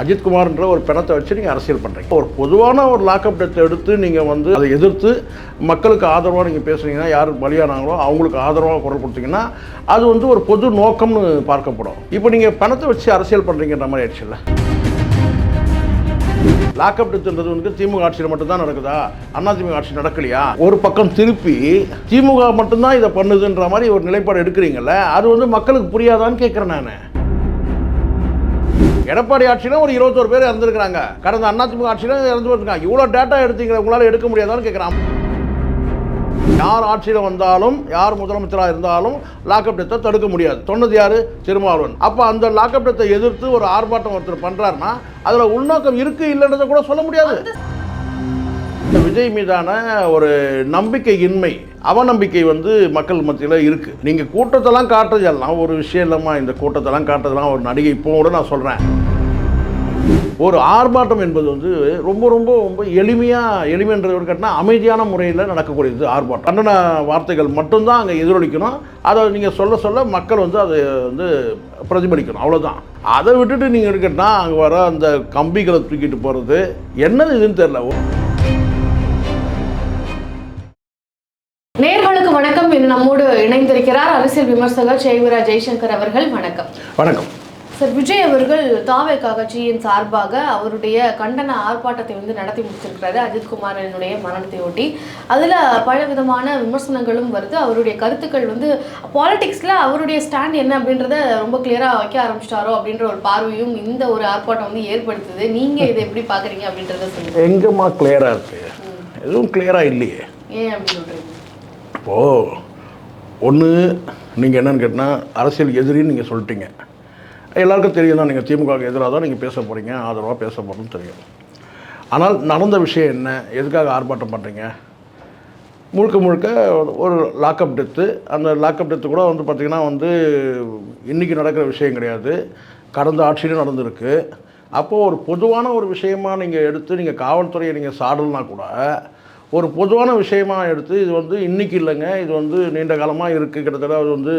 அஜித்குமார்ன்ற ஒரு பிணத்தை வச்சு நீங்கள் அரசியல் பண்ணுறீங்க ஒரு பொதுவான ஒரு லாக்அப் டெத்தை எடுத்து நீங்கள் வந்து அதை எதிர்த்து மக்களுக்கு ஆதரவாக நீங்கள் பேசுனீங்கன்னா யார் பலியானாங்களோ அவங்களுக்கு ஆதரவாக குரல் கொடுத்தீங்கன்னா அது வந்து ஒரு பொது நோக்கம்னு பார்க்கப்படும். இப்போ நீங்கள் பணத்தை வச்சு அரசியல் பண்ணுறீங்கன்ற மாதிரி ஆயிடுச்சுல்ல லாக்அப் டெத்துன்றது வந்து திமுக ஆட்சியில் மட்டும்தான் நடக்குதா? அண்ணா திமுக ஆட்சி நடக்கலையா? ஒரு பக்கம் திருப்பி திமுக மட்டும்தான் இதை பண்ணுதுன்ற மாதிரி ஒரு நிலைப்பாடு எடுக்கிறீங்கல்ல? அது வந்து மக்களுக்கு புரியாதான்னு கேட்குறேன் நான். எடப்பாடி ஆட்சியிலும் ஒரு இருபத்தோரு பேர் இறந்துருக்காங்க கடந்த அதிமுக ஆட்சியில இறந்து இருக்காங்க இவ்வளோ டேட்டா எடுத்தீங்க உங்களால் எடுக்க முடியாதான்னு கேட்குறான் யார் ஆட்சியில் வந்தாலும் யார் முதலமைச்சராக இருந்தாலும் லாக்அப் டெத்தை தடுக்க முடியாது. சொன்னது யாரு? திருமாவளவன். அப்போ அந்த லாக்அப் டெத்தை எதிர்த்து ஒரு ஆர்ப்பாட்டம் ஒருத்தர் பண்ணுறாருன்னா அதில் உள்நோக்கம் இருக்கு இல்லைன்றதை கூட சொல்ல முடியாது. விஜய் மீதான ஒரு நம்பிக்கையின்மை அவநம்பிக்கை வந்து மக்கள் மத்தியில் இருக்குது நீங்கள் கூட்டத்தெல்லாம் காட்டுறதெல்லாம் ஒரு விஷயம் இல்லைம்மா. இந்த கூட்டத்தெல்லாம் காட்டுறதெல்லாம் ஒரு நடிகை இப்போ கூட நான் சொல்கிறேன் ஒரு ஆர்ப்பாட்டம் என்பது வந்து ரொம்ப ரொம்ப ரொம்ப எளிமையாக எளிமைன்றது ஒரு கட்டினா அமைதியான முறையில் நடக்கக்கூடியது ஆர்ப்பாட்டம். கண்டன வார்த்தைகள் மட்டும்தான் அங்கே எதிரொலிக்கணும். அதை நீங்கள் சொல்ல சொல்ல மக்கள் வந்து அதை வந்து பிரதிபலிக்கணும். அவ்வளோதான் அதை விட்டுட்டு நீங்கள் இருக்கட்டினா அங்கே வர அந்த கம்பிகளை தூக்கிட்டு போகிறது என்னது இதுன்னு தெரில இன்று நம்மோடு இணைந்திருக்கிறார் அரசியல் விமர்சகர் சேவிரா ஜெய்சங்கர் அவர்கள். வணக்கம். வணக்கம். சார் விஜய் அவர்கள் தாவேகா கட்சியின் சார்பாக அவருடைய கண்டன ஆர்ப்பாட்டத்தை வந்து நடத்தி முடிச்சிருக்கிறாரு. அஜித்குமாரனுடைய மரணத்தை ஒட்டி. அதில் பல விதமான விமர்சனங்களும் வருது. அவருடைய கருத்துக்கள் வந்து பாலிடிக்ஸில் அவருடைய ஸ்டாண்ட் என்ன அப்படின்றத ரொம்ப கிளியராக வைக்க ஆரம்பிச்சிட்டாரோ அப்படின்ற ஒரு பார்வையும் இந்த ஒரு ஆர்ப்பாட்டம் வந்து ஏற்படுத்துது. நீங்கள் இதை எப்படி பார்க்குறீங்க அப்படின்றத சொல்லுங்க. எங்கேம்மா கிளியராக இருக்கு? எதுவும் கிளியராக இல்லையே. ஏன் அப்படி சொல்கிறீங்க இப்போது ஒன்று நீங்கள் என்னென்னு கேட்டால் அரசியல் எதிரின்னு நீங்கள் சொல்லிட்டீங்க. எல்லாருக்கும் தெரியும் தான் நீங்கள் திமுகவுக்கு எதிராக தான் நீங்கள் பேச போகிறீங்க ஆதரவாக பேச போகிறோம்னு தெரியும். ஆனால் நடந்த விஷயம் என்ன? எதுக்காக ஆர்ப்பாட்டம் பண்ணுறீங்க முழுக்க முழுக்க ஒரு லாக்அப் டெத்து அந்த லாக்அப் டெத்து கூட வந்து பார்த்திங்கன்னா வந்து இன்றைக்கி நடக்கிற விஷயம் கிடையாது. கடந்த ஆட்சியிலும் நடந்திருக்கு. அப்போது ஒரு பொதுவான ஒரு விஷயமாக நீங்கள் எடுத்து நீங்கள் காவல்துறையை நீங்கள் சாடல்னா கூட ஒரு பொதுவான விஷயமா எடுத்து இது வந்து இன்றைக்கி இல்லைங்க. இது வந்து நீண்ட காலமாக இருக்குது கிட்டத்தட்ட அது வந்து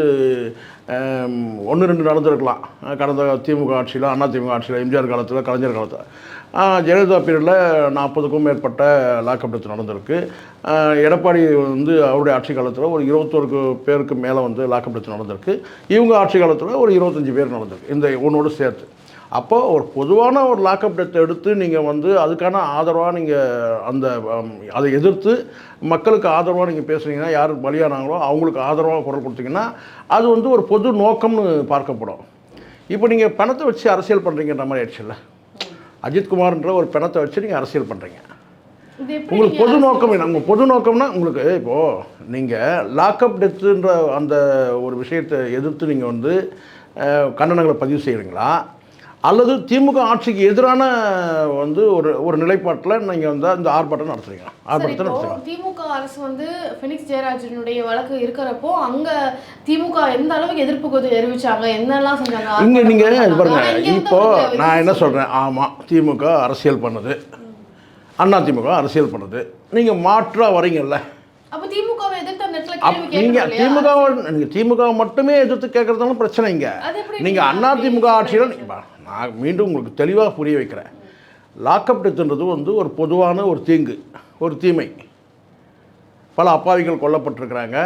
ஒன்று ரெண்டு நடந்திருக்கலாம். கடந்த திமுக ஆட்சியில் அண்ணா திமுக ஆட்சியில் எம்ஜிஆர் காலத்தில் கலைஞர் காலத்தில். ஜெயலலிதா பீரியடில் நாற்பதுக்கும் மேற்பட்ட லாக்அப் டெத் நடந்திருக்கு. எடப்பாடி வந்து அவருடைய ஆட்சி காலத்தில் ஒரு இருபத்தோருக்கு பேருக்கு மேலே வந்து லாக்அப் டெத் நடந்திருக்கு. இவங்க ஆட்சி காலத்தில் ஒரு இருபத்தஞ்சி பேர் நடந்திருக்கு. இந்த ஒன்றோடு சேர்த்து. அப்போ ஒரு பொதுவான ஒரு லாக்அப் டெத்தை எடுத்து நீங்கள் வந்து அதுக்கான ஆதரவாக நீங்கள் அந்த அதை எதிர்த்து மக்களுக்கு ஆதரவாக நீங்கள் பேசுனீங்கன்னா யார் பலியானாங்களோ அவங்களுக்கு ஆதரவாக குரல் கொடுத்தீங்கன்னா அது வந்து ஒரு பொது நோக்கம்னு பார்க்கப்படும். இப்போ நீங்கள் பணத்தை வச்சு அரசியல் பண்ணுறீங்கன்ற மாதிரி ஆயிடுச்சுல்ல அஜித்குமார்ன்ற ஒரு பிணத்தை வச்சு நீங்கள் அரசியல் பண்ணுறீங்க உங்களுக்கு பொது நோக்கம் என்ன? உங்கள் பொது நோக்கம்னா உங்களுக்கு இப்போது நீங்கள் லாக்அப் டெத்துன்ற அந்த ஒரு விஷயத்தை எதிர்த்து நீங்கள் வந்து கண்டனங்களை பதிவு செய்கிறீங்களா அல்லது திமுக ஆட்சிக்கு எதிரான வந்து ஒரு ஒரு நிலைப்பாட்டில் நீங்கள் வந்து அந்த ஆர்ப்பாட்டம் நடத்துறீங்க. ஆர்ப்பாட்டத்தை நடத்துறீங்க. திமுக அரசு வந்து பினிக்ஸ் ஜெயராஜனுடைய வழக்கு இருக்கிறப்போ அங்க திமுக எந்த அளவுக்கு எதிர்ப்பு தெரிவிச்சாங்க? என்னெல்லாம் செஞ்சாங்க? இங்கே நீங்கள். பாருங்க இப்போ நான் என்ன சொல்கிறேன் ஆமாம் திமுக அரசியல் பண்ணுது. அண்ணா திமுக அரசியல் பண்ணுது. நீங்கள் மாற்றாக வரீங்கல்ல. அப்ப திமுகவை எதிர்த்து அந்த இடத்துல அப் கேள்வி நீங்க கேட்கணும் இல்லையா? திமுக நீங்க திமுக மட்டுமே எதிர்த்து கேட்கறதாலும் பிரச்சனை இங்க. அது எப்படி நீங்க நீங்க அண்ணா திமுக ஆட்சியில் நான் மீண்டும் உங்களுக்கு தெளிவாக புரிய வைக்கிறேன். லாக்அப் டெத்துன்றது வந்து ஒரு பொதுவான ஒரு தீங்கு ஒரு தீமை. பல அப்பாவிகள் கொல்லப்பட்டிருக்கிறாங்க.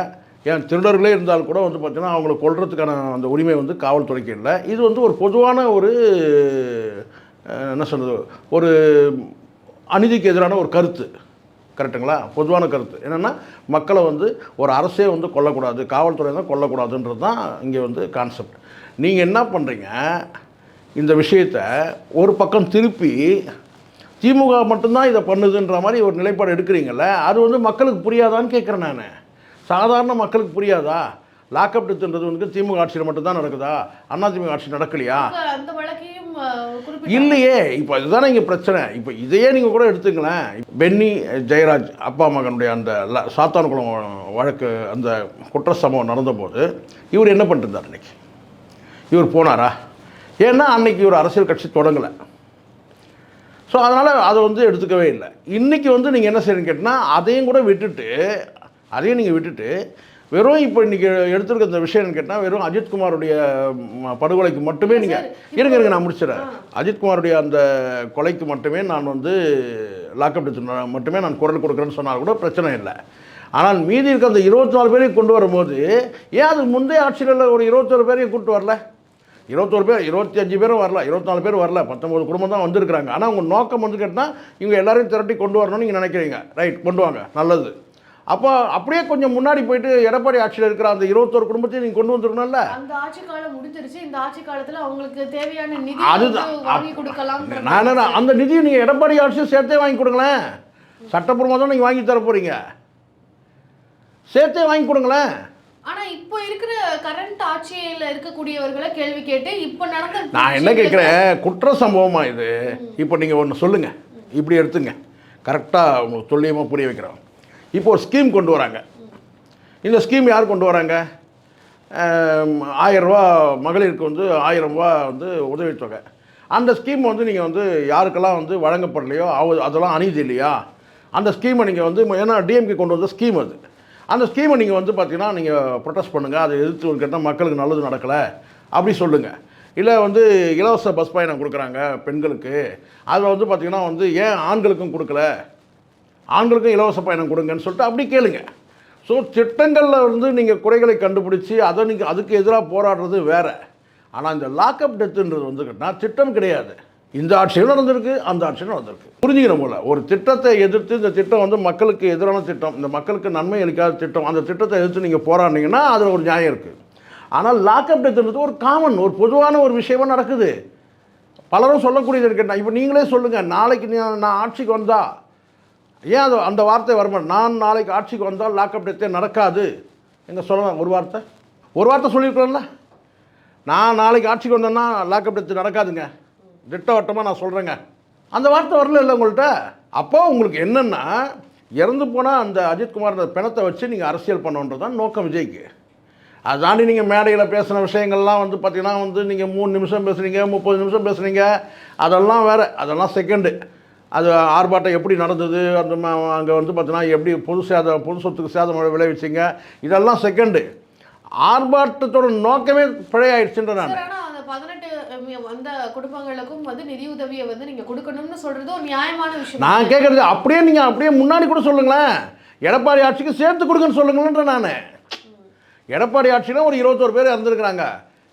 ஏன் திருடர்களே இருந்தால் கூட வந்து பார்த்திங்கன்னா அவங்களை கொள்றதுக்கான அந்த உரிமை வந்து காவல்துறைக்கு இல்லை. இது வந்து ஒரு பொதுவான ஒரு என்ன சொல்கிறது ஒரு அநீதிக்கு எதிரான ஒரு கருத்து. கரெக்டுங்களா பொதுவான கருத்து. என்னென்னா மக்களை வந்து ஒரு அரசே வந்து கொல்லக்கூடாது காவல்துறை தான் கொல்லக்கூடாதுன்றது தான் இங்கே வந்து கான்செப்ட் நீங்கள் என்ன பண்ணுறீங்க இந்த விஷயத்தை ஒரு பக்கம் திருப்பி திமுக மட்டும்தான் இதை பண்ணுதுன்ற மாதிரி ஒரு நிலைப்பாடு எடுக்கிறீங்கல்ல அது வந்து மக்களுக்கு புரியாதான்னு கேட்குறேன் நான். சாதாரண மக்களுக்கு புரியாதா? லாக்அப் டெத்துன்றது வந்து திமுக ஆட்சியில் மட்டும்தான் நடக்குதா? அதிமுக ஆட்சி நடக்கலையா. இல்லையே இப்போ இதுதானே இங்கே பிரச்சனை. இப்போ இதையே நீங்கள் கூட எடுத்துங்களேன். பென்னி ஜெயராஜ் அப்பா மகனுடைய அந்த ல- சாத்தான்குளம் வழக்கு அந்த குற்ற சம்பவம் நடந்தபோது இவர் என்ன பண்ணிட்டு இருந்தார் இன்னைக்கு? இவர் போனாரா? ஏன்னா அன்னைக்கு இவர் அரசியல் கட்சி தொடங்கலை. ஸோ அதனால் அதை வந்து எடுத்துக்கவே இல்லை. இன்றைக்கி வந்து நீங்கள் என்ன செய்யணும்னு கேட்டிங்கன்னா அதையும் கூட விட்டுட்டு அதையும் நீங்கள் விட்டுட்டு வெறும் இப்போ இன்னைக்கு எடுத்திருக்க இந்த விஷயம்னு கேட்டால் வெறும் அஜித்குமாருடைய படுகொலைக்கு மட்டுமே நீங்கள் இருங்க இருங்க நான் முடிச்சிடறேன். அஜித்குமாருடைய அந்த கொலைக்கு மட்டுமே நான் வந்து லாக்அப் எடுத்து மட்டுமே நான் குரல் கொடுக்குறேன்னு சொன்னால் கூட பிரச்சனை இல்லை. ஆனால் மீதி இருக்க அந்த இருபத்தி நாலு பேரையும் கொண்டு வரும்போது ஏன் அது முந்தைய ஆட்சியில் ஒரு இருபத்தொரு பேரையும் கூட்டு வரல? இருபத்தொரு பேர் இருபத்தி அஞ்சு பேரும் வரல இருபத்தாலு பேர் வரல. பத்தொம்பது குடும்பம் தான் வந்திருக்கிறாங்க. ஆனால் உங்கள் நோக்கம் வந்து கேட்டால் இவங்க எல்லாரையும் திரட்டி கொண்டு வரணும்னு நீங்கள் நினைக்கிறீங்க. ரைட் கொண்டு வாங்க. நல்லது. அப்போ அப்படியே கொஞ்சம் முன்னாடி போயிட்டு எடப்பாடி ஆட்சியில் இருக்கிற அந்த இருபத்தொரு குடும்பத்தையும் நீங்கள் கொண்டு வந்துருக்கணும்ல? அந்த ஆட்சி காலம் முடிஞ்சிருச்சு. இந்த ஆட்சி காலத்துல அவங்களுக்கு தேவையான நிதி அதுதான். வாங்கி கொடுக்கலாம் நான் அந்த நிதியை நீங்கள் எடப்பாடி ஆட்சியும் சேர்த்தே வாங்கி கொடுங்களேன். சட்டப்பூர்வமாக தான் நீங்கள் வாங்கி தர போகிறீங்க சேர்த்தே வாங்கி கொடுங்களேன். ஆனா இப்போ இருக்கிற கரண்ட் ஆட்சியில இருக்கக்கூடியவர்களை கேள்வி கேட்டு இப்போ நடந்த நான் என்ன கேட்குறேன்? குற்ற சம்பவமா இது? இப்போ நீங்கள் ஒன்று சொல்லுங்கள் இப்படி எடுத்துங்க. கரெக்டாக உங்களுக்கு துல்லியமாக புரிய வைக்கிறோம். இப்போ ஒரு ஸ்கீம் கொண்டு வராங்க. இந்த ஸ்கீம் யார் கொண்டு வராங்க? ரூபா மகளிருக்கு வந்து ஆயிரம் ரூபா வந்து உதவித்தொகை அந்த ஸ்கீம் வந்து நீங்கள் வந்து யாருக்கெல்லாம் வந்து வழங்கப்படலையோ அவ அதெல்லாம் அநீதி இல்லையா? அந்த ஸ்கீமை நீங்கள் வந்து ஏன்னா டிஎம்கே கொண்டு வந்த ஸ்கீம் அது. அந்த ஸ்கீமை நீங்கள் வந்து பார்த்தீங்கன்னா நீங்கள் ப்ரொட்டஸ்ட் பண்ணுங்கள் அதை எதிர்த்து கேட்டால் மக்களுக்கு நல்லது நடக்கலை. அப்படி சொல்லுங்கள் இல்லை வந்து இலவச பஸ் பயணம் கொடுக்குறாங்க பெண்களுக்கு. அதில் வந்து பார்த்திங்கன்னா வந்து ஏன் ஆண்களுக்கும் கொடுக்கல? ஆண்களுக்கும் இலவச பயணம் கொடுங்கன்னு சொல்லிட்டு அப்படி கேளுங்க. ஸோ திட்டங்களில் வந்து நீங்கள் குறைகளை கண்டுபிடிச்சி அதை நீங்கள் அதுக்கு எதிராக போராடுறது வேறு. ஆனால் இந்த லாக்அப் டெத்துன்றது வந்து கேட்டால் திட்டம் கிடையாது. இந்த ஆட்சியும் நடந்திருக்கு அந்த ஆட்சியும் நடந்திருக்கு. புரிஞ்சுக்கிற போல ஒரு திட்டத்தை எதிர்த்து இந்த திட்டம் வந்து மக்களுக்கு எதிரான திட்டம் இந்த மக்களுக்கு நன்மை அளிக்காத திட்டம் அந்த திட்டத்தை எதிர்த்து நீங்கள் போராடினீங்கன்னா அதில் ஒரு நியாயம் இருக்குது ஆனால் லாக்அப் டெத்துன்றது ஒரு காமன் ஒரு பொதுவான ஒரு விஷயமா நடக்குது. பலரும் சொல்லக்கூடியது இருக்கேன் இப்போ நீங்களே சொல்லுங்கள் நாளைக்கு நீ- நான் ஆட்சிக்கு வந்தா ஏன் அது அந்த வார்த்தை வரமாட்டேன் நான் நாளைக்கு ஆட்சிக்கு வந்தால் லாக்அப் டெத்தே நடக்காது. எங்கே சொல்லலாம் ஒரு வார்த்தை? ஒரு வார்த்தை சொல்லியிருக்கலாம்ல? நான் நாளைக்கு ஆட்சிக்கு வந்தேன்னா லாக்அப் டெத்து நடக்காதுங்க. திட்டவட்டமாக நான் சொல்கிறேங்க அந்த வார்த்தை வரல இல்லை உங்கள்கிட்ட அப்போ உங்களுக்கு என்னென்னா இறந்து போனால் அந்த அஜித்குமார் அந்த பிணத்தை வச்சு நீங்கள் அரசியல் பண்ணணுன்றது தான் நோக்கம் விஜய்க்கு. அதை தாண்டி நீங்கள் மேடையில் பேசின விஷயங்கள்லாம் வந்து பார்த்திங்கன்னா வந்து நீங்கள் மூணு நிமிஷம் பேசுனீங்க முப்பது நிமிஷம் பேசுனீங்க. அதெல்லாம் வேறு அதெல்லாம் செகண்டு அது ஆர்ப்பாட்டம் எப்படி நடந்தது? அந்த அங்கே வந்து பார்த்தீங்கன்னா எப்படி பொது சேதம் பொது சொத்துக்கு சேதம் விளைவிச்சிங்க? இதெல்லாம் செகண்டு ஆர்ப்பாட்டத்தோட நோக்கமே பிழையாயிடுச்சுன்ற நான். பதினெட்டு அந்த குடும்பங்களுக்கும் வந்து நிதி உதவியை வந்து நீங்க கொடுக்கணும்னு சொல்றது ஒரு நியாயமான விஷயம். நான் கேட்குறது அப்படியே நீங்கள் அப்படியே முன்னாடி கூட சொல்லுங்களேன். எடப்பாடி ஆட்சிக்கு சேர்த்து கொடுங்கன்னு சொல்லுங்களேன்ற நான். எடப்பாடி ஆட்சியில் ஒரு இருபத்தோரு பேர் இறந்துருக்குறாங்க.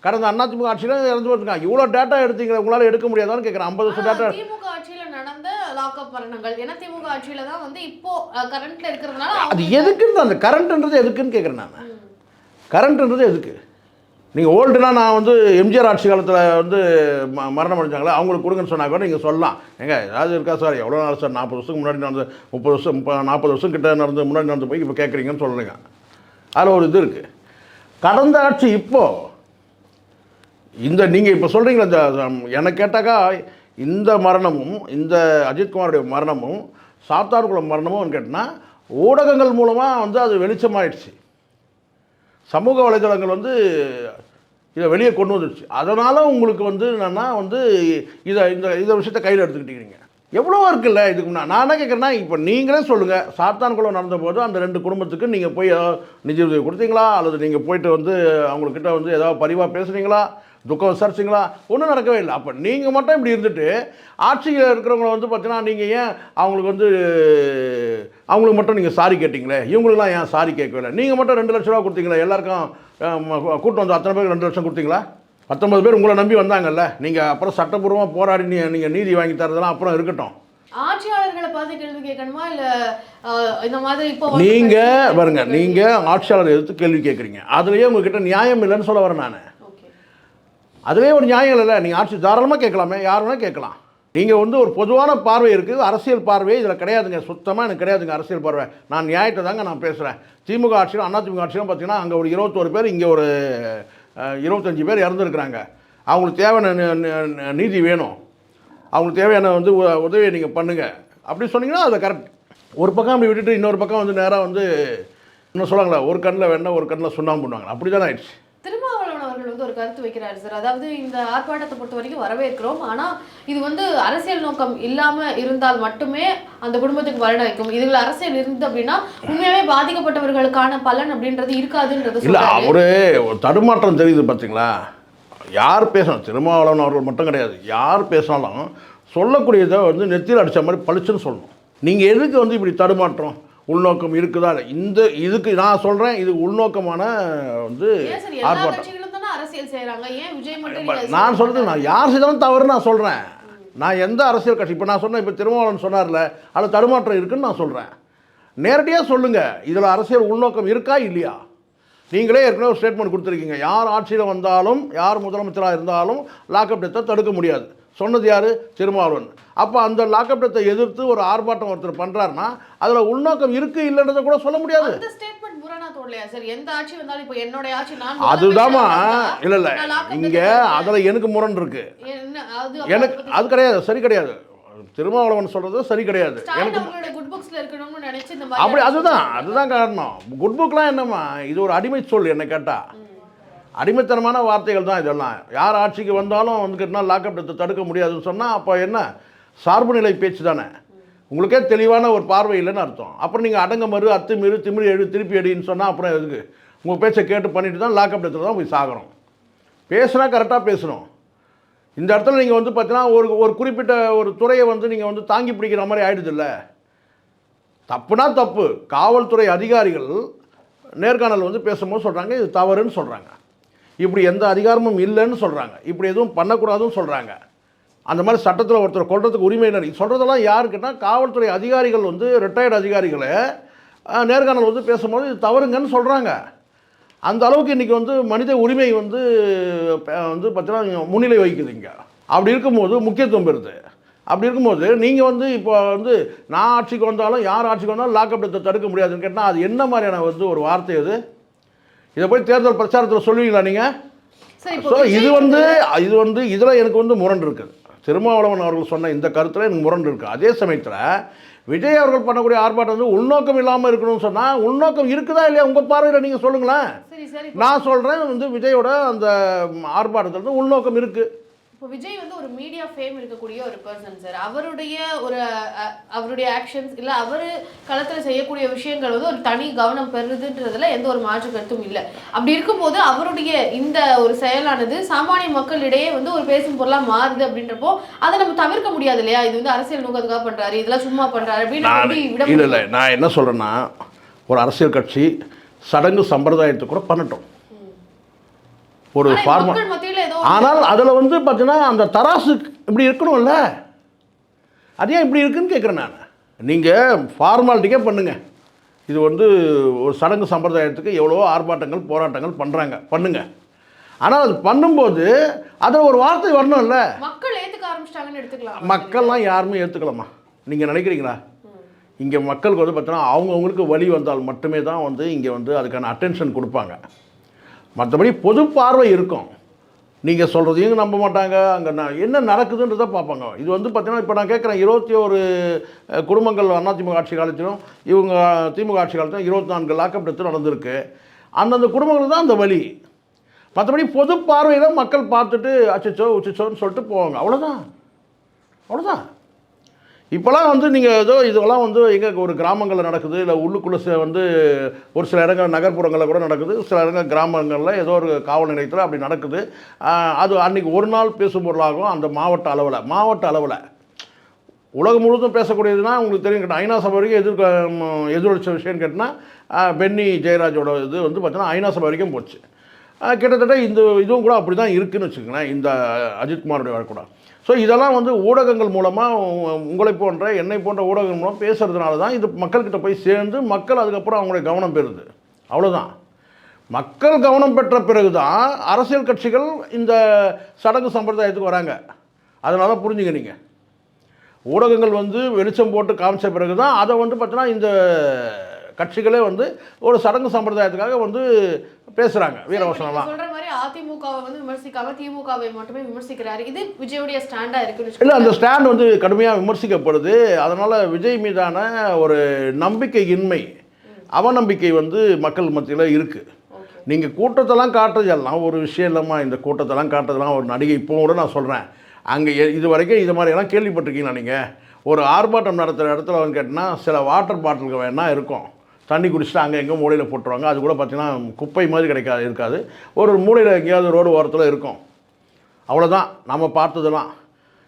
கடந்த அதிமுக ஆட்சியில் இறந்து போயிருக்காங்க இவ்வளோ டேட்டா எடுத்தீங்களா உங்களால் எடுக்க முடியாதான்னு கேட்குறேன் ஐம்பது வருஷம் டேட்டா திமுக ஆட்சியில நடந்த லாக்அப் மரணங்கள். ஏன்னா திமுக ஆட்சியில தான் வந்து இப்போ கரண்ட்ல இருக்கிறதுனால அது எதுக்குன்னு அந்த கரண்ட்ன்றது எதுக்குன்னு கேட்குறேன் நான். கரண்ட்ன்றது எதுக்கு? நீங்கள் ஓல்டுனா நான் வந்து எம்ஜிஆர் ஆட்சி காலத்தில் வந்து ம மரணம் அடைஞ்சாங்களே? அவங்களுக்கு கொடுங்கன்னு சொன்னால் கூட நீங்கள் சொல்லலாம். எங்கே ஏதாவது இருக்கா சார்? எவ்வளோ நாள் சார்? நாற்பது வருஷத்துக்கு முன்னாடி நடந்து முப்பது வருஷம் முப்ப நாற்பது வருஷம் கிட்ட நடந்து முன்னாடி நடந்து போய் இப்போ கேட்குறீங்கன்னு சொல்லுங்க. அதில் ஒரு இது இருக்குது கடந்த ஆட்சி இப்போது இந்த நீங்கள் இப்போ சொல்கிறீங்களா இந்த எனக்கு கேட்டாக்கா இந்த மரணமும் இந்த அஜித்குமாருடைய மரணமும் சாத்தார்குளம் மரணமும் கேட்டால் ஊடகங்கள் மூலமாக வந்து அது வெளிச்சமாயிடுச்சு. சமூக வலைதளங்கள் வந்து இதை வெளியே கொண்டு வந்துடுச்சு அதனால் உங்களுக்கு வந்து என்னென்னா வந்து இதை இந்த இந்த விஷயத்தை கையில் எடுத்துக்கிட்டீங்க. எவ்வளோ இருக்குல்ல இதுக்கு முன்னா நான் என்ன கேட்குறேன்னா இப்போ நீங்களே சொல்லுங்கள் சாத்தான்குளம் நடந்தபோது அந்த ரெண்டு குடும்பத்துக்கு நீங்கள் போய் ஏதாவது நிதி உதவி கொடுத்தீங்களா? அல்லது நீங்கள் போயிட்டு வந்து அவங்கக்கிட்ட வந்து ஏதாவது பரிவாக பேசுனீங்களா? துக்கம் விசாரிச்சிங்களா? ஒன்றும் நடக்கவே இல்லை. அப்போ நீங்கள் மட்டும் இப்படி இருந்துட்டு ஆட்சியில் இருக்கிறவங்கள வந்து பார்த்தீங்கன்னா நீங்கள் ஏன் அவங்களுக்கு வந்து அவங்களுக்கு மட்டும் நீங்கள் சாரி கேட்டிங்களே? இவங்களுக்குலாம் ஏன் சாரி கேட்கவே இல்லை? நீங்கள் மட்டும் ரெண்டு லட்ச ரூபா கொடுத்தீங்களா? எல்லாருக்கும் கூட்டம் வந்து அத்தனை பேருக்கு ரெண்டு லட்சம் கொடுத்தீங்களா? பத்தொன்பது பேர் உங்களை நம்பி வந்தாங்கல்ல? நீங்கள் அப்புறம் சட்டப்பூர்வமாக போராடி நீங்கள் நீதி வாங்கி தரதெல்லாம் அப்புறம் இருக்கட்டும். ஆட்சியாளர்களை பார்த்து கேள்வி கேட்கணுமா? இல்ல இந்த மாதிரி இப்போ நீங்கள் பாருங்க நீங்கள் ஆட்சியாளர் எதிர்த்து கேள்வி கேட்குறீங்க. அதுலேயே உங்ககிட்ட நியாயம் இல்லைன்னு சொல்ல வரேன் நான். அதுவே ஒரு நியாயம் இல்லை. நீங்கள் ஆட்சி தாராளமாக கேட்கலாமே. யார் வேணால் கேட்கலாம். நீங்கள் வந்து ஒரு பொதுவான பார்வை இருக்குது அரசியல் பார்வை இதில் கிடையாதுங்க. சுத்தமாக எனக்கு கிடையாதுங்க அரசியல் பார்வை. நான் நியாயத்தை தாங்க நான் பேசுகிறேன் திமுக ஆட்சியிலும் அண்ணா திமுக ஆட்சியிலும் பார்த்தீங்கன்னா அங்கே ஒரு இருபத்தோரு பேர் இங்கே ஒரு இருபத்தஞ்சி இருபத்தஞ்சு பேர் இறந்துருக்குறாங்க. அவங்களுக்கு தேவையான நீதி வேணும். அவங்களுக்கு தேவையான வந்து உ- உதவியை நீங்கள் பண்ணுங்கள் அப்படி சொன்னீங்கன்னா அது கரெக்ட். ஒரு பக்கம் அப்படி விட்டுட்டு இன்னொரு பக்கம் வந்து நேராக வந்து இன்னும் சொல்லுவாங்களே ஒரு கண்ணில் வேணா ஒரு கண்ணில் சுண்ணாம்பு பண்ணுவாங்க அப்படி தானே ஆயிடுச்சு. அவர்கள் வந்து ஒரு கருத்து வைக்கிறாரு சார் அதாவது இந்த ஆர்ப்பாட்டத்தை பொறுத்த வரைக்கும் வரவேற்கிறோம். ஆனா இது வந்து அரசியல் நோக்கம் இல்லாம இருந்தால் மட்டுமே அந்த குடும்பத்துக்கு வரண வைக்கும். இதுல அரசியல் இருந்து அப்படின்னா உண்மையாவே பாதிக்கப்பட்டவர்களுக்கான பலன் அப்படின்றது இருக்காதுன்றது இல்லை அவரு ஒரு தடுமாற்றம் தெரியுது பார்த்தீங்களா யார் பேசணும்? திருமாவளவன் அவர்கள் மட்டும் கிடையாது. யார் பேசினாலும் சொல்லக்கூடியதை வந்து நெத்தியில் அடித்த மாதிரி பளிச்சுன்னு சொல்லணும். நீங்கள் எதுக்கு வந்து இப்படி தடுமாற்றம்? உள்நோக்கம் இருக்குதா? இந்த இதுக்கு நான் சொல்கிறேன் இது உள்நோக்கமான வந்து ஆர்ப்பாட்டம். அரசியல் செய்யறாங்க ஏன் விஜய் மட்டும் நான் சொல்கிறது நான் யார் செய்தாலும் தவறு நான் சொல்கிறேன் நான் எந்த அரசியல் கட்சி இப்போ நான் சொன்னேன் இப்போ திருமாவளவன் சொன்னார்ல அதில் தடுமாற்றம் இருக்குன்னு நான் சொல்கிறேன் நேரடியாக சொல்லுங்கள் இதில் அரசியல் உள்நோக்கம் இருக்கா இல்லையா? நீங்களே ஏற்கனவே ஒரு ஸ்டேட்மெண்ட் கொடுத்துருக்கீங்க. யார் ஆட்சியில் வந்தாலும் யார் முதலமைச்சராக இருந்தாலும் லாக்அப் டெத்தை தடுக்க முடியாது. சொன்னது யார்? திருமாவளவன். அப்போ அந்த லாக்அப் டெத்தை எதிர்த்து ஒரு ஆர்ப்பாட்டம் ஒருத்தர் பண்ணுறாருன்னா அதில் உள்நோக்கம் இருக்குது இல்லைன்றதை கூட சொல்ல முடியாது. அந்த ஸ்டேட்மெண்ட் முரணா தோடலையா சார் எந்த ஆட்சி வந்தாலும் இப்போ என்னோட ஆட்சி நான் அதுதாம்மா. இல்லை இல்லை. இங்கே. அதில் எனக்கு முரண் அது எனக்கு அது கிடையாது சரி கிடையாது. திருமாவளவன் சொல்றது சரி கிடையாது. எனக்கு அப்படி அதுதான் அதுதான் காரணம். குட் புக்லாம் என்னம்மா? இது ஒரு அடிமை சொல் என்ன கேட்டா. அடிமைத்தனமான வார்த்தைகள் தான் இதெல்லாம். யார் ஆட்சிக்கு வந்தாலும் வந்து கேட்டால் லாக்அப் எடுத்து தடுக்க முடியாதுன்னு சொன்னால் அப்போ என்ன? சார்பு நிலை பேச்சு தானே. உங்களுக்கே தெளிவான ஒரு பார்வை இல்லைன்னு அர்த்தம். அப்புறம் நீங்கள் அடங்க மறு அத்து மீறு திமிரி எழு திருப்பி எடுன்னு சொன்னால் அப்புறம் எதுக்கு? உங்கள் பேச்சை கேட்டு பண்ணிட்டு தான் லாக்அப் இடத்துல தான் போய் சாகிறோம் பேசுனா கரெக்டாக பேசணும். இந்த இடத்துல நீங்கள் வந்து பார்த்தீங்கன்னா ஒரு ஒரு குறிப்பிட்ட ஒரு துறையை வந்து நீங்கள் வந்து தாங்கி பிடிக்கிற மாதிரி ஆயிடுதுல்ல? தப்புனா தப்பு. காவல்துறை அதிகாரிகள் நேர்காணல் வந்து பேசும்போது சொல்கிறாங்க இது தவறுன்னு சொல்கிறாங்க இப்படி எந்த அதிகாரமும் இல்லைன்னு சொல்கிறாங்க இப்படி எதுவும் பண்ணக்கூடாதுன்னு சொல்கிறாங்க அந்த மாதிரி சட்டத்தில் ஒருத்தர் கொள்றதுக்கு உரிமை இல்லை சொல்கிறதெல்லாம் யாருக்குன்னா காவல்துறை அதிகாரிகள் வந்து ரிட்டையர்டு அதிகாரிகளை நேர்காணல் வந்து பேசும்போது இது தவறுங்கன்னு சொல்கிறாங்க அந்த அளவுக்கு இன்றைக்கி வந்து மனித உரிமை வந்து வந்து பார்த்தீங்கன்னா முன்னிலை வகிக்குது இங்கே. அப்படி இருக்கும்போது முக்கியத்துவம் பெறுது. அப்படி இருக்கும்போது நீங்கள் வந்து இப்போ வந்து நான் ஆட்சிக்கு வந்தாலும் யார் ஆட்சிக்கு வந்தாலும் லாக்அப் தடுக்க முடியாதுன்னு கேட்டால் அது என்ன மாதிரியான வந்து ஒரு வார்த்தை அது? இதை போய் தேர்தல் பிரச்சாரத்தில் சொல்லுவீங்களா நீங்கள் ஸோ இது வந்து இது வந்து இதில் எனக்கு வந்து முரண் இருக்குது. திருமாவளவன் அவர்கள் சொன்ன இந்த கருத்தில் எனக்கு முரண் இருக்குது அதே சமயத்தில் விஜய் அவர்கள் பண்ணக்கூடிய ஆர்ப்பாட்டம் வந்து உள்நோக்கம் இல்லாமல் இருக்கணும்னு சொன்னால் உள்நோக்கம் இருக்குதா இல்லையா? உங்கள் பார்வையில் நீங்கள் சொல்லுங்களேன். நான் சொல்கிறேன் வந்து விஜயோட அந்த ஆர்ப்பாட்டத்தில் வந்து உள்நோக்கம் இருக்குது இப்போ விஜய் வந்து ஒரு மீடியா ஃபேம் இருக்கக்கூடிய ஒரு பர்சன் சார் அவருடைய ஒரு அவருடைய ஆக்ஷன்ஸ் இல்ல அவரு களத்துல செய்யக்கூடிய விஷயங்கள் வந்து ஒரு தனி கவனம் பெறுதுன்றதுல எந்த ஒரு மாற்று கருத்தும் இல்லை. அப்படி இருக்கும்போது அவருடைய இந்த ஒரு செயலானது சாமானிய மக்களிடையே வந்து ஒரு பேசும் பொருளா மாறுது அப்படின்றப்போ அதை நம்ம தவிர்க்க முடியாது இல்லையா? இது வந்து அரசியல் நோக்கத்துக்காக பண்றாரு இதெல்லாம் சும்மா பண்றாரு அப்படின்னு இல்லை? இல்லை. நான் என்ன சொல்கிறேன்னா ஒரு அரசியல் கட்சி சடங்கு சம்பிரதாயத்தை கூட பண்ணட்டும். ஒரு ஆனா ஆனால் அதில் வந்து பார்த்தீங்கன்னா அந்த தராசு இப்படி இருக்கணும்ல? அது ஏன் இப்படி இருக்குன்னு கேட்குறேன் நான். நீங்கள் ஃபார்மாலிட்டிக்கே பண்ணுங்க. இது வந்து ஒரு சடங்கு சம்பிரதாயத்துக்கு எவ்வளவோ ஆர்ப்பாட்டங்கள் போராட்டங்கள் பண்ணுறாங்க பண்ணுங்க. ஆனால் அது பண்ணும்போது அதில் ஒரு வார்த்தை வரணும்ல? மக்கள் ஏத்துக்க ஆரம்பிச்சிட்டாங்கன்னு எடுத்துக்கலாம். மக்கள்லாம் யாருமே ஏற்றுக்கலாமா நீங்கள் நினைக்கிறீங்களா? இங்கே மக்களுக்கு வந்து பார்த்தீங்கன்னா அவங்கவுங்களுக்கு வழி வந்தால் மட்டுமே தான் வந்து இங்கே வந்து அதுக்கான அட்டென்ஷன் கொடுப்பாங்க. மற்றபடி பொது பார்வை இருக்கும். நீங்கள் சொல்கிறதையும் நம்ப மாட்டாங்க. அங்கே நான் என்ன நடக்குதுன்றதை பார்ப்பாங்க. இது வந்து பார்த்தீங்கன்னா இப்போ நான் கேட்குறேன் இருபத்தி ஒரு குடும்பங்கள் அதிமுக ஆட்சி காலத்திலும் இவங்க திமுக ஆட்சி காலத்திலும் இருபத்தி நான்கு லாக்அப் டெத்து நடந்திருக்கு. அந்தந்த குடும்பங்களுக்கு தான் அந்த வழி. மற்றபடி பொது பார்வையில் மக்கள் பார்த்துட்டு அச்சச்சோ உச்சச்சோன்னு சொல்லிட்டு போவாங்க. அவ்வளோதான் அவ்வளோதான் இப்போலாம் வந்து நீங்கள் ஏதோ இதெல்லாம் வந்து எங்கே ஒரு கிராமங்களில் நடக்குது இல்லை உள்ளுக்குள்ளே வந்து ஒரு சில இடங்கள் நகர்ப்புறங்களில் கூட நடக்குது சில இடங்கள் கிராமங்களில் ஏதோ ஒரு காவல் நிலையத்தில் அப்படி நடக்குது. அது அன்றைக்கி ஒரு நாள் பேசும் பொருளாகும் அந்த மாவட்ட அளவில் மாவட்ட அளவில். உலகம் முழுவதும் பேசக்கூடியதுன்னா உங்களுக்கு தெரியும் கேட்டால் ஐநா சபை வரைக்கும் எதிர்க்க எதிரொலிச்ச விஷயம்னு கேட்டால் பென்னி ஜெயராஜோட இது வந்து பார்த்தீங்கன்னா ஐநா சபை வரைக்கும் போச்சு. கிட்டத்தட்ட இந்த இதுவும் கூட அப்படி தான் இருக்குதுன்னு வச்சுக்கோங்களேன் இந்த அஜித்குமாரோடைய வழக்கு கூட. ஸோ இதெல்லாம் வந்து ஊடகங்கள் மூலமாக உங்களை போன்ற என்னை போன்ற ஊடகங்கள் மூலம் பேசுகிறதுனால தான் இது மக்கள்கிட்ட போய் சேர்ந்து மக்கள் அதுக்கப்புறம் அவங்களுடைய கவனம் பெறுது. அவ்வளோதான் மக்கள் கவனம் பெற்ற பிறகு தான் அரசியல் கட்சிகள் இந்த சடங்கு சம்பிரதாயத்துக்கு வராங்க. அதனால புரிஞ்சுங்க நீங்கள் ஊடகங்கள் வந்து வெளிச்சம் போட்டு காமிச்ச பிறகு தான் அதை வந்து பார்த்தீங்கன்னா இந்த கட்சிகளே வந்து ஒரு சடங்கு சம்பிரதாயத்துக்காக வந்து பேசுகிறாங்க வீரவசனம்லாம் சொல்ற மாதிரி அதிமுகவை வந்து விமர்சிக்காம திமுகவை மட்டுமே விமர்சிக்கிறாரு. இது விஜயுடைய ஸ்டாண்டா இருக்குன்னு இல்லை அந்த. ஸ்டாண்ட் வந்து கடுமையாக விமர்சிக்கப்படுது. அதனால் விஜய் மீதான ஒரு நம்பிக்கையின்மை அவநம்பிக்கை வந்து மக்கள் மத்தியில் இருக்குது நீங்கள் கூட்டத்தெல்லாம் காட்டுறது எல்லாம் ஒரு விஷயம் இல்லைம்மா இந்த கூட்டத்தெல்லாம் காட்டுறதெல்லாம் ஒரு நடிகை இப்போ கூட நான் சொல்கிறேன் அங்கே இது வரைக்கும் இது மாதிரியெல்லாம் கேள்விப்பட்டிருக்கீங்களா நீங்கள் ஒரு ஆர்ப்பாட்டம் நடத்துகிற இடத்துல வந்து கேட்டினா சில வாட்டர் பாட்டிலுக்கு வேணா இருக்கும். தண்ணி குடிச்சிட்டு அங்கே எங்கே மூலையில் போட்டுருவாங்க. அது கூட பார்த்தீங்கன்னா குப்பை மாதிரி கிடைக்காது இருக்காது. ஒரு மூலையில் எங்கேயாவது ரோடு ஓரத்தில் இருக்கும். அவ்வளோதான் நம்ம பார்த்ததெல்லாம்.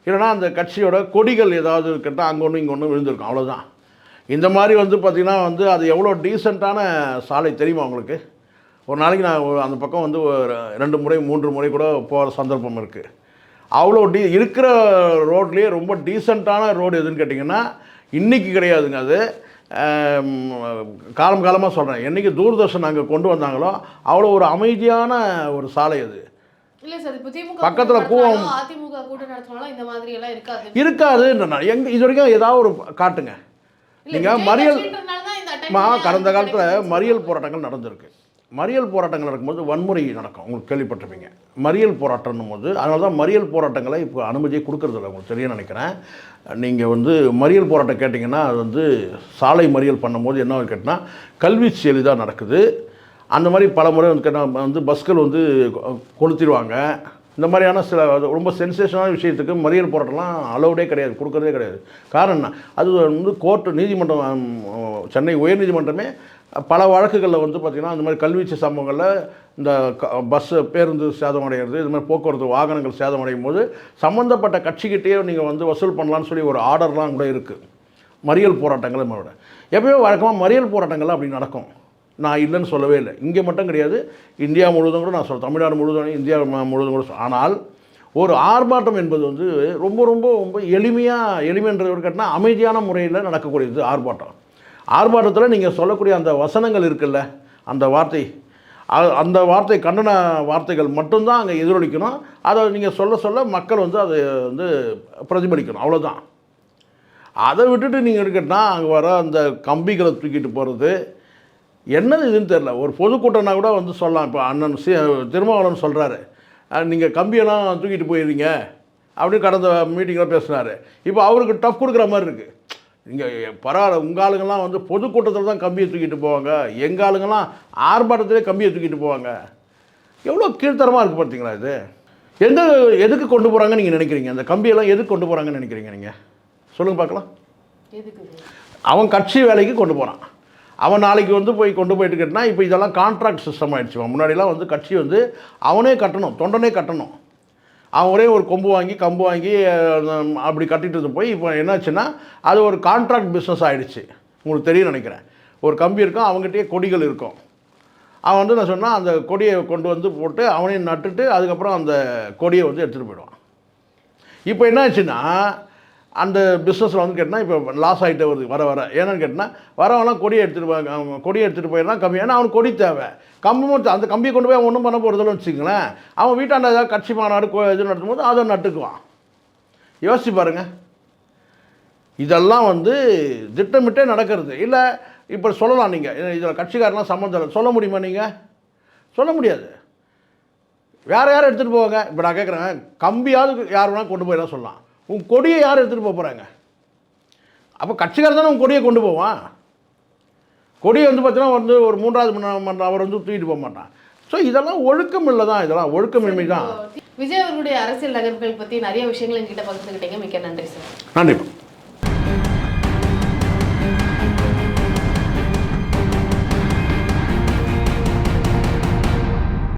இல்லைன்னா அந்த கட்சியோட கொடிகள் ஏதாவது கேட்டால் அங்கே ஒன்று இங்கே ஒன்று விழுந்திருக்கும். அவ்வளோதான் இந்த மாதிரி வந்து பார்த்திங்கன்னா வந்து அது எவ்வளோ டீசெண்டான சாலை தெரியுமா உங்களுக்கு? ஒரு நாளைக்கு நான் அந்த பக்கம் வந்து ஒரு ரெண்டு முறை மூன்று முறை கூட போகிற சந்தர்ப்பம் இருக்குது அவ்வளோ டீ இருக்கிற ரோட்லேயே ரொம்ப டீசெண்டான ரோடு எதுன்னு கேட்டிங்கன்னா இன்றைக்கி கிடையாதுங்க அது. காலம் காலமாக சொல்கிறேன் என்றைக்கு தூர்தர்ஷன் அங்கே கொண்டு வந்தாங்களோ அவ்வளோ ஒரு அமைதியான ஒரு சாலை அது இல்ல சார் இப்போ திமுக பக்கத்துல கூவம். நடத்தினாலும், அதிமுக கூட்டம் நடத்தினாலும் இந்த மாதிரி எல்லாம் இருக்காது இருக்காதுன்ற எங்க இது வரைக்கும் ஏதாவது ஒரு காட்டுங்க இல்ல, நீங்க விஜய் மறியல் கடந்த காலத்தில். மறியல் போராட்டங்கள் நடந்திருக்கு மறியல் போராட்டங்கள் நடக்கும்போது வன்முறை நடக்கும். உங்களுக்கு கேள்விப்பட்டிருப்பீங்க. மறியல் போராட்டம்னும் போது அதனால தான் மறியல் போராட்டங்களை இப்போ அனுமதியை கொடுக்கறதில்ல உங்களுக்கு தெரியும் நினைக்கிறேன். நீங்கள் வந்து மறியல் போராட்டம் கேட்டிங்கன்னா அது வந்து சாலை மறியல் பண்ணும்போது என்ன கேட்டிங்கன்னா கல்வி எளிதாக நடக்குது. அந்த மாதிரி பல முறை வந்து கேட்டால் வந்து பஸ்கள் வந்து கொளுத்திடுவாங்க. இந்த மாதிரியான சில அது ரொம்ப சென்சேஷனான விஷயத்துக்கு மறியல் போராட்டம்லாம் அலௌடே கிடையாது கொடுக்கறதே கிடையாது. காரணம் என்ன? அது வந்து கோர்ட்டு நீதிமன்றம் சென்னை உயர்நீதிமன்றமே பல வழக்குகளில் வந்து பார்த்திங்கன்னா இந்த மாதிரி கல்வீச்சு சம்பவங்களில் இந்த க பஸ்ஸு பேருந்து சேதம் அடைகிறது இது மாதிரி போக்குவரத்து வாகனங்கள் சேதம் அடையும் போது சம்மந்தப்பட்ட கட்சிக்கிட்டேயே நீங்கள் வந்து வசூல் பண்ணலான்னு சொல்லி ஒரு ஆர்டர்லாம் கூட இருக்குது மறியல் போராட்டங்கள் நம்மளோட எப்பயோ வழக்கமாக மறியல் போராட்டங்கள் அப்படி நடக்கும். நான் இல்லைன்னு சொல்லவே இல்லை. இங்கே மட்டும் கிடையாது. இந்தியா முழுவதும் கூட நான் சொல்கிறேன் தமிழ்நாடு முழுவதும் இந்தியா முழுவதும் கூட ஆனால் ஒரு ஆர்ப்பாட்டம் என்பது வந்து ரொம்ப ரொம்ப ரொம்ப எளிமையாக எளிமைன்றது கேட்டால் அமைதியான முறையில் நடக்கக்கூடியது ஆர்ப்பாட்டம். ஆர்ப்பாட்டத்தில் நீங்கள் சொல்லக்கூடிய அந்த வசனங்கள் இருக்குல்ல அந்த வார்த்தை அந்த வார்த்தை கண்டன வார்த்தைகள் மட்டும்தான் அங்கே எதிரொலிக்கணும். அதை நீங்கள் சொல்ல சொல்ல மக்கள் வந்து அதை வந்து பிரதிபலிக்கணும். அவ்வளோதான் அதை விட்டுட்டு நீங்கள் எடுக்கட்டினா அங்கே வர அந்த கம்பிகளை தூக்கிட்டு போகிறது என்னது இதுன்னு தெரில ஒரு பொதுக்கூட்டம்னா கூட வந்து சொல்லலாம். இப்போ அண்ணன் சி திருமாவளவன் சொல்கிறாரு நீங்கள் கம்பியெல்லாம் தூக்கிட்டு போயிடுறீங்க அப்படின்னு கடந்த மீட்டிங்கில் பேசினார். இப்போ அவருக்கு டஃப் கொடுக்குற மாதிரி இருக்குது இங்கே பரவாயில்ல. உங்கள் ஆளுங்கெல்லாம் வந்து பொதுக்கூட்டத்தில் தான் கம்பியை தூக்கிட்டு போவாங்க. எங்கள் ஆளுங்கெல்லாம் ஆர்ப்பாட்டத்திலே கம்பியை தூக்கிட்டு போவாங்க. எவ்வளோ கீழ்த்தரமாக இருக்குது பார்த்தீங்களா இது? எந்த எதுக்கு கொண்டு போகிறாங்கன்னு நீங்கள் நினைக்கிறீங்க? அந்த கம்பியெல்லாம் எதுக்கு கொண்டு போகிறாங்கன்னு நினைக்கிறீங்க நீங்கள் சொல்லுங்கள் பார்க்கலாம்? அவன் கட்சி வேலைக்கு கொண்டு போகிறான் அவன் நாளைக்கு வந்து போய் கொண்டு போயிட்டு கேட்டினா இப்போ இதெல்லாம் கான்ட்ராக்ட் சிஸ்டம் ஆயிடுச்சு. முன்னாடிலாம் வந்து கட்சி வந்து அவனே கட்டணும் தொண்டனே கட்டணும். அவன் ஒரே ஒரு கொம்பு வாங்கி கம்பு வாங்கி அப்படி கட்டிட்டு போய் இப்போ என்னாச்சுன்னா அது ஒரு கான்ட்ராக்ட் பிஸ்னஸ் ஆகிடுச்சு உங்களுக்கு தெரியும் நினைக்கிறேன். ஒரு கம்பி இருக்கும் அவங்ககிட்டயே கொடிகள் இருக்கும். அவன் வந்து நான் சொன்னால் அந்த கொடியை கொண்டு வந்து போட்டு அவனே நட்டுட்டு அதுக்கப்புறம் அந்த கொடியை வந்து எடுத்துகிட்டு போயிடுவான். இப்போ என்ன ஆச்சுன்னா அந்த பிஸ்னஸில் வந்து கேட்டால் இப்போ லாஸ் ஆகிட்டே வருது வர வர. ஏன்னு கேட்டால் வரவெல்லாம் கொடியை எடுத்துகிட்டு போய் அவன் கொடியை எடுத்துகிட்டு போயிடலாம் கம்மி. ஏன்னா அவனுக்கு கொடி தேவை. கம்பமும் அந்த கம்பியை கொண்டு போய் அவன் ஒன்றும் பண்ண போகிறதில்லன்னு வச்சுக்கங்களேன். அவன் வீட்டாண்ட ஏதாவது கட்சி மாநாடு கோ- இது நடத்தும் போது அதை நட்டுக்குவான். யோசிச்சு பாருங்க. இதெல்லாம் வந்து திட்டமிட்டே நடக்கிறது. இல்லை இப்போ சொல்லலாம் நீங்கள் இதில் கட்சிக்காரெலாம் சம்மந்தம் இல்லை. சொல்ல முடியுமா நீங்கள் சொல்ல முடியாது. வேறு யார் எடுத்துகிட்டு போவாங்க? இப்போ நான் கேட்குறேன் கம்பியாவது யார் வேணால் கொண்டு போயிடலாம் சொல்லலாம். உன் கொடியை யார் எடுத்துகிட்டு போக போகிறாங்க அப்போ கட்சிக்காரர் தானே உன் கொடியை கொண்டு போவான்? கொடியை வந்து பார்த்தீங்கன்னா வந்து ஒரு மூன்றாவது மன்ன அவர் வந்து தூக்கிட்டு போக மாட்டான். ஸோ இதெல்லாம் ஒழுக்கம் இல்லை தான் இதெல்லாம் ஒழுக்கமின்மை தான். விஜய் அவர்களுடைய அரசியல் நகர்வுகள் பத்தி நிறைய விஷயங்கள் என்கிட்ட பகிர்ந்துக்கிட்டீங்க மிக்க நன்றி சார் நன்றிப்பா